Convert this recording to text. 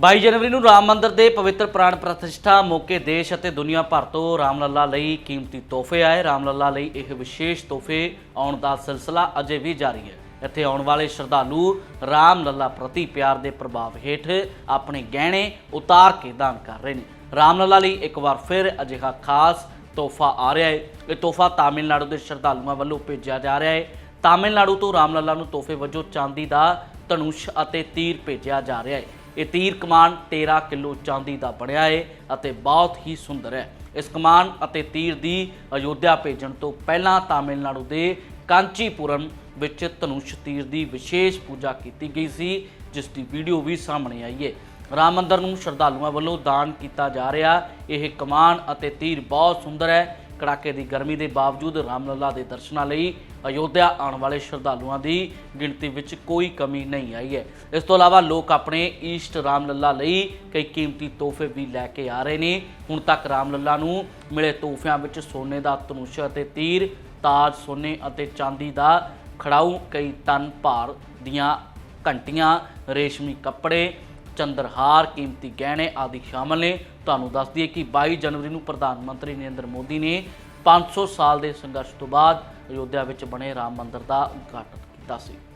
22 ਜਨਵਰੀ ਨੂੰ ਰਾਮ ਮੰਦਿਰ ਦੇ ਪਵਿੱਤਰ ਪ੍ਰਾਣ ਪ੍ਰਤਿਸ਼ਠਾ ਮੌਕੇ ਦੇਸ਼ ਅਤੇ ਦੁਨੀਆ ਭਰ ਤੋਂ ਰਾਮ ਲੱਲਾ ਲਈ ਕੀਮਤੀ ਤੋਹਫੇ ਆਏ। ਰਾਮ ਲੱਲਾ ਲਈ ਇਹ ਵਿਸ਼ੇਸ਼ ਤੋਹਫੇ ਆਉਣ ਦਾ ਸਿਲਸਿਲਾ ਅਜੇ ਵੀ ਜਾਰੀ ਹੈ। ਇੱਥੇ ਆਉਣ ਵਾਲੇ ਸ਼ਰਧਾਲੂ ਰਾਮ ਲੱਲਾ ਪ੍ਰਤੀ ਪਿਆਰ ਦੇ ਪ੍ਰਭਾਵ ਹੇਠ ਆਪਣੇ ਗਹਿਣੇ ਉਤਾਰ ਕੇ ਦਾਨ ਕਰ ਰਹੇ ਨੇ। ਰਾਮ ਲੱਲਾ ਲਈ ਇੱਕ ਵਾਰ ਫਿਰ ਅਜਿਹਾ ਖਾਸ ਤੋਹਫਾ ਆ ਰਿਹਾ ਹੈ। ਇਹ ਤੋਹਫਾ ਤਾਮਿਲਨਾਡੂ ਦੇ ਸ਼ਰਧਾਲੂਆਂ ਵੱਲੋਂ ਭੇਜਿਆ ਜਾ ਰਿਹਾ ਹੈ। ਤਾਮਿਲਨਾਡੂ ਤੋਂ ਰਾਮ ਲੱਲਾ ਨੂੰ ਤੋਹਫੇ ਵਜੋਂ ਚਾਂਦੀ ਦਾ ਧਨੁਸ਼ ਅਤੇ ਤੀਰ ਭੇਜਿਆ ਜਾ ਰਿਹਾ ਹੈ। ਇਹ ਤੀਰ ਕਮਾਨ 13 ਕਿਲੋ ਚਾਂਦੀ ਦਾ ਬਣਿਆ ਹੈ ਅਤੇ ਬਹੁਤ ਹੀ ਸੁੰਦਰ ਹੈ। ਇਸ ਕਮਾਨ ਅਤੇ ਤੀਰ ਦੀ ਅਯੋਧਿਆ ਭੇਜਣ ਤੋਂ ਪਹਿਲਾਂ ਤਾਮਿਲਨਾਡੂ ਦੇ ਕਾਂਚੀਪੁਰਮ ਵਿੱਚ ਧਨੁਸ਼ ਤੀਰ ਦੀ ਵਿਸ਼ੇਸ਼ ਪੂਜਾ ਕੀਤੀ ਗਈ ਸੀ, ਜਿਸ ਦੀ ਵੀਡੀਓ ਵੀ ਸਾਹਮਣੇ ਆਈ ਹੈ ਰਾਮ ਮੰਦਰ ਨੂੰ ਸ਼ਰਧਾਲੂਆਂ ਵੱਲੋਂ ਦਾਨ ਕੀਤਾ ਜਾ ਰਿਹਾ। ਇਹ ਕਮਾਨ ਅਤੇ ਤੀਰ ਬਹੁਤ ਸੁੰਦਰ ਹੈ। ਕੜਾਕੇ ਦੀ ਗਰਮੀ ਦੇ ਬਾਵਜੂਦ ਰਾਮਲੱਲਾ ਦੇ ਦਰਸ਼ਨਾਂ ਲਈ ਅਯੋਧਿਆ ਆਉਣ ਵਾਲੇ ਸ਼ਰਧਾਲੂਆਂ ਦੀ ਗਿਣਤੀ ਵਿੱਚ ਕੋਈ ਕਮੀ ਨਹੀਂ ਆਈ ਹੈ। ਇਸ ਤੋਂ ਇਲਾਵਾ ਲੋਕ ਆਪਣੇ ਈਸ਼ਟ ਰਾਮਲੱਲਾ ਲਈ ਕਈ ਕੀਮਤੀ ਤੋਹਫੇ ਵੀ ਲੈ ਕੇ ਆ ਰਹੇ ਨੇ। ਹੁਣ ਤੱਕ ਰਾਮਲੱਲਾ ਨੂੰ ਮਿਲੇ ਤੋਹਫਿਆਂ ਵਿੱਚ ਸੋਨੇ ਦਾ ਧਨੁਸ਼ ਅਤੇ ਤੀਰ, ਤਾਜ ਸੋਨੇ ਅਤੇ ਚਾਂਦੀ ਦਾ ਖੜਾਊ, ਕਈ ਤਨ ਭਾਰ ਦੀਆਂ ਘੰਟੀਆਂ, ਰੇਸ਼ਮੀ ਕੱਪੜੇ ਚੰਦਰਹਾਰ ਕੀਮਤੀ ਗਹਿਣੇ ਆਦਿ ਸ਼ਾਮਲ ਨੇ। ਤੁਹਾਨੂੰ ਦੱਸ ਦਈਏ ਕਿ 22 ਜਨਵਰੀ ਨੂੰ ਪ੍ਰਧਾਨ ਮੰਤਰੀ ਨਰਿੰਦਰ ਮੋਦੀ ਨੇ 500 ਸਾਲ ਦੇ ਸੰਘਰਸ਼ ਤੋਂ ਬਾਅਦ ਅਯੋਧਿਆ ਵਿੱਚ ਬਣੇ ਰਾਮ ਮੰਦਿਰ ਦਾ ਉਦਘਾਟਨ ਕੀਤਾ ਸੀ।